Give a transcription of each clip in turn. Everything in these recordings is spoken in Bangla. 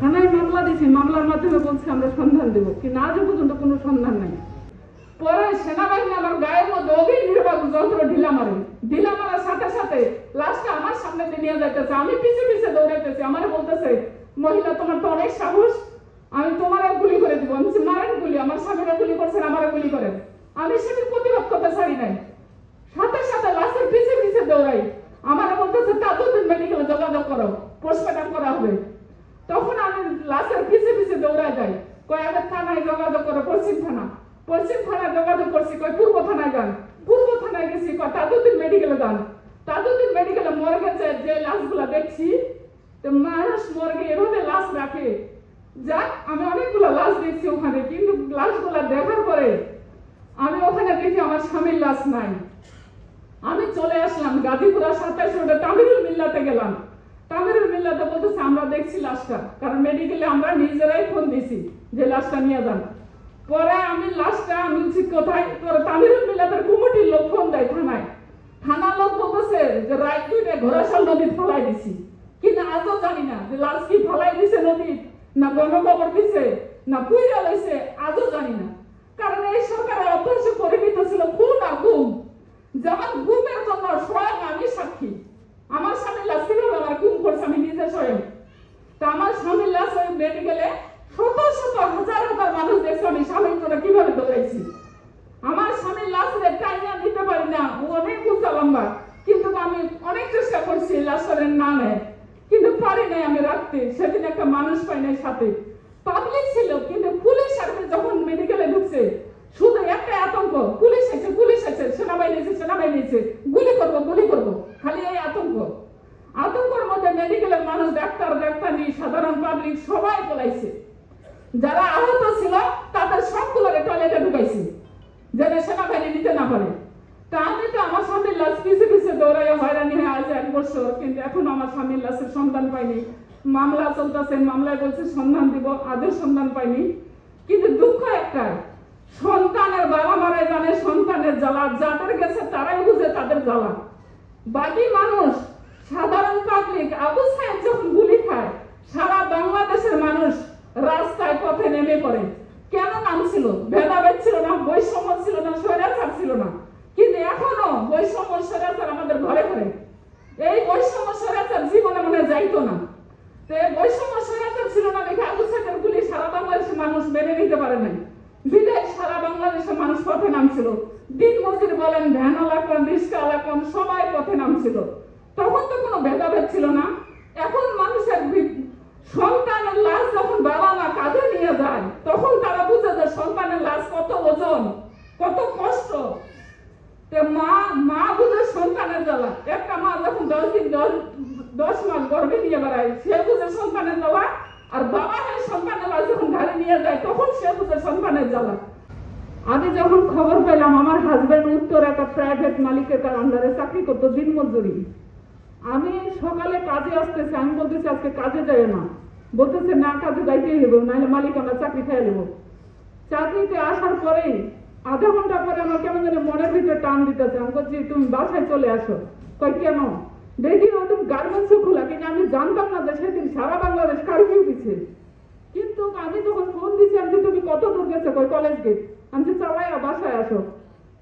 থানায় মামলা দিয়েছি মামলার মাধ্যমে বলছে আমরা সন্ধান দেবো। কিন্তু আজও পর্যন্ত কোনো সন্ধান নাই। পরে সেনাবাহিনী আমার গায়ের মধ্যে অভির নির্বাক যন্ত্র ঢিলা মারে। ঢিলা মারার সাথে সাথে লাস্টে আমার সামনে নিয়ে যাইতেছে। আমি পিছে পিছে দৌড়াইতেছি। আমার বলতেছে, মহিলা, তোমার তো অনেক সাহস। আমি তোমার গুলি করে দিব। আমি মারেন গুলি, আমার স্বামীরা গুলি করছেন, আমারও গুলি করেন। আমি সেটির প্রতিবাদ করতে ছাড়ি নাই। সাথে সাথে লাশের পিছে পিছে দৌড়াই। আমার বলতেছে, তা তাদের মেডিকেলে যোগাযোগ করো, পোস্টমর্টম করা হবে। তখন আমি লাশের পিছে পিছে দৌড়াই যাই। কয়, আগে থানায় যোগাযোগ করো, পশ্চিম থানা। পশ্চিম থানায় যোগাযোগ করছি, কয়, পূর্ব থানায় যান। পূর্ব থানায় গেছি, কয় তাজুদ্দিন মেডিকেলে যান। তাজুদ্দিন মেডিকেলে মর্গে যে লাশগুলা দেখছি, তো মানুষ মর্গে এভাবে লাশ রাখে। যাক, আমি অনেকগুলো লাশ দেখছি ওখানে, কিন্তু লাশগুলা দেখার পরে আমি ওখানে দেখি আমার স্বামীর লাশ নাই। আমি চলে আসলাম গাজীপুরা সাতাইশ রোডে তামিরুল মিল্লাতে গেলাম। তামিরুল মিল্লাতে বলতেছে, আমরা দেখছি লাশটা। কারণ মেডিকেলে আমরা নিজেরাই ফোন দিছি যে লাশটা নিয়ে যান। পরে আমি লাশটা আমি কোথায়? পরে তামিরুল মিল্লাতের কুমিটির লোক ফোন দেয় থানায়। থানার লোক বলতেছে যে রাত দুইটা ঘোড়াশাল নদী ফেলাই দিছি। কিন্তু আজও জানি না যে লাশ কি ফেলাই দিছে নদী না গণকবর দিছে, না পুইরা লইছে, আজও জানি না। কারণ এই সরকারের অভ্যাস পরিমিত ছিল খুন আর গুম যেমন গুমের জন্য স্বয়ং আমি সাক্ষী আমার স্বামী লাশ কীভাবে আমার গুম করছে আমি নিজে স্বয়ং তা আমার স্বামীর লাশ ওই মেডিকেলে শত শত হাজার হাজার মানুষ দেখছে আমি স্বামীর জন্য কীভাবে দৌড়াইছি আমার স্বামীর লাশ রে টাইনা নিতে পারি না ও অনেক উঁচা লম্বা কিন্তু আমি অনেক করছি না কিন্তু পারি নাই আমি রাখতে। সেদিন একটা মানুষ পাই নাই সাথে। পাবলিক ছিল, কিন্তু পুলিশ সার্ভিস যখন মেডিকেলে ঢুকছে, শুধু একটা আতঙ্ক, পুলিশ এসে পুলিশ এসে, সেনাবাহিনী এসে সেনাবাহিনী এসে, গুলি করব গুলি করব, খালি এই আতঙ্ক। আতঙ্কের মধ্যে মেডিকেলের মানুষ, ডাক্তার, ডাক্তারি, সাধারণ পাবলিক সবাই পলাইছে। যারা আহত ছিল, তাদের সবগুলোকে টয়লেটে ঢুকাইছে, যেন সেনাবাহিনী নিতে না পারে। তা আমি তো আমার স্বামীর লাশ পিছে পিছে দৌড়াই হয়রানি হয়ে আজ এক বছর, কিন্তু এখন আমার স্বামীর লাশের সন্ধান পাইনি। মামলা চলতেছে, মামলায় বলছে সন্ধান দিব আজও সন্ধান পাইনি। কিন্তু দুঃখ একটাই সন্তানের বাবা মারাই জানে সন্তানের জ্বালা, যাদের গেছে তারাই বুঝে তাদের জ্বালা। বাকি মানুষ, সাধারণ পাবলিক আবু সাহেব যখন গুলি খায়, সারা বাংলাদেশের মানুষ রাস্তায় পথে নেমে পড়ে। কেন নাম ছিল ভেদাভেদ ছিল না বৈষম্য ছিল না স্বৈরাচার ছিল না কিন্তু এখনও বৈষম্য স্বৈরাচার আমাদের ঘরে ঘরে এই বৈষম্য স্বৈরাচার জীবনে মনে যাইতো না বৈষম্য ছিল না দেখে সারা মানুষ মেনে নিতে পারে নাই। সারা মানুষ পথে নামছিল। দিন মজুর বলেন সবাই পথে নামছিল। তখন তো কোনো ভেদাভেদ ছিল না। এখন মানুষের সন্তানের লাশ যখন বাবা মা কাঁধে নিয়ে যায়, তখন তারা বুঝে যে সন্তানের লাশ কত ওজন, কত কষ্ট। মা মা বুঝে সন্তানের জ্বালা। একটা মা যখন দশ দিন দশ দশ মাস গর্ভে নিয়ে বেড়ায় সে বুঝে সন্তানের জ্বালা আর বাবা হয় সন্তানের যখন ঘাড়ে নিয়ে যায়, তখন সে বুঝে সন্তানের জ্বালা আমি যখন খবর পেলাম, আমার হাজবেন্ড উত্তর একটা প্রাইভেট মালিকের তার আন্ডারে চাকরি করতো, দিন মজুরি। আমি সকালে কাজে আসতেছি, আমি বলতেছি, আজকে কাজে যাই না। বলতেছে, না, কাজে যাইতেই হবে নাহলে মালিক আমরা চাকরি খেয়ে নেব। চাকরিতে আসার পরেই আধা ঘণ্টা পরে আমার কেমন যেন মনের ভিতরে টান দিতেছে। আমি বলছি, তুমি বাসায় চলে আসো। কই কেন? দেখি ওদের গার্মেন্টসও খোলা কিন্তু আমি জানতাম না যে সেদিন সারা বাংলাদেশ কারফিউ দিচ্ছে কিন্তু আমি যখন ফোন দিচ্ছি আমি তুমি কত দূর গেছো? কই কলেজ গেট আমি বলছি, চালাইয়া বাসায় আসো।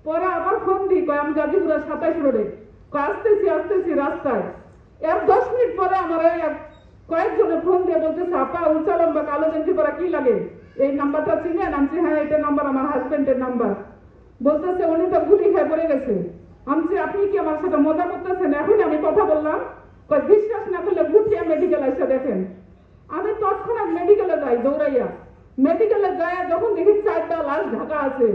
পরে আবার ফোন দিই কয় আমি গাজীপুরা সাতাইশ রোডে কয় আসতেছি আসতেছি রাস্তায়। এর দশ মিনিট পরে আমার কয়েকজনে ফোন দিয়ে বলতেছে আপা উঁচা লম্বা কালো গেঞ্জি পরা কি লাগে? এই নাম্বারটা চিনেন? আমি হ্যাঁ এটা নাম্বার আমার হাজবেন্ডের নাম্বার বলতেছে উনি তো গুলি খেয়ে পড়ে গেছে। আমি আপনি কি আমার সাথে মজা করতেছেন? এখন আমি কথা বললাম। বিশ্বাস না করলে গুটিয়ে মেডিকেল এসে দেখেন। আমি তৎক্ষণাৎ মেডিকেলে যাই, দৌড়াইয়া। মেডিকেলে যাই যখন দেখি চারটা লাশ ঢাকা আছে,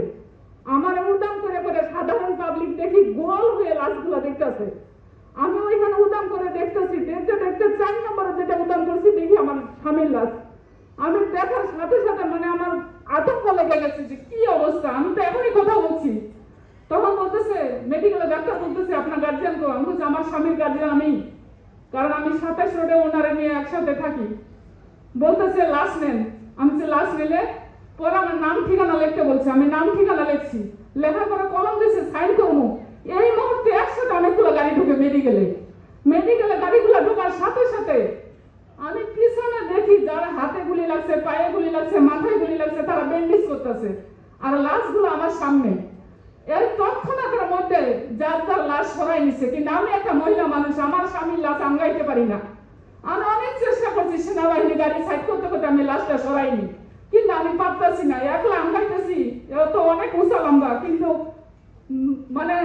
আমার উদাম করে করে সাধারণ পাবলিক দেখি গোল হয়ে লাশগুলো দেখতেছে। আমি ওইখানে উদাম করে দেখতেছি, দেখতে দেখতে চার নম্বরে যেটা উদাম করছি, দেখি আমার স্বামীর লাশ। আমি দেখার সাথে সাথে মানে আমার আতঙ্ক লেগে গেছে যে কি অবস্থা? আমি তো এখনই কথা বলছি। মেডিকেলে ডাক্তার বলতেছে, আপনার গার্জিয়ান তো আমি বলছি, আমার স্বামীর গার্জিয়ান আমি। কারণ আমি সাতাশ রোডে ওনারে নিয়ে একসাথে থাকি। বলতেছে, লাশ নেন। আমি বলছি, লাশ নিলে? পরে আমার নাম, ঠিকানা লিখতে বলছে, আমি নাম, ঠিকানা লিখছি। লেখার পরে কলম দিয়েছে সাইন করব এই মুহূর্তে একসাথে অনেকগুলো গাড়ি ঢুকে মেডিকেলে মেডিকেলে গাড়িগুলো ঢোকার সাথে সাথে আমি পিছনে দেখি, যারা হাতে গুলি লাগছে, পায়ে গুলি লাগছে, মাথায় গুলি লাগছে, তারা ব্যান্ডেজ করতেছে। আর লাশগুলো আমার সামনে। এর তৎক্ষণাতের মধ্যে যার তার লাশ সরাই নিচ্ছে কিন্তু আমি একটা মহিলা মানুষ, আমার স্বামীর লাশ আমগাইতে পারি না। আমি অনেক চেষ্টা করছি সেনাবাহিনী গাড়ি সাইড করতে করতে আমি লাশটা সরাইনি। কিন্তু আমি পারতেছি না, একলা আমগাইতেছি তো অনেক উঁচা লম্বা, কিন্তু মানে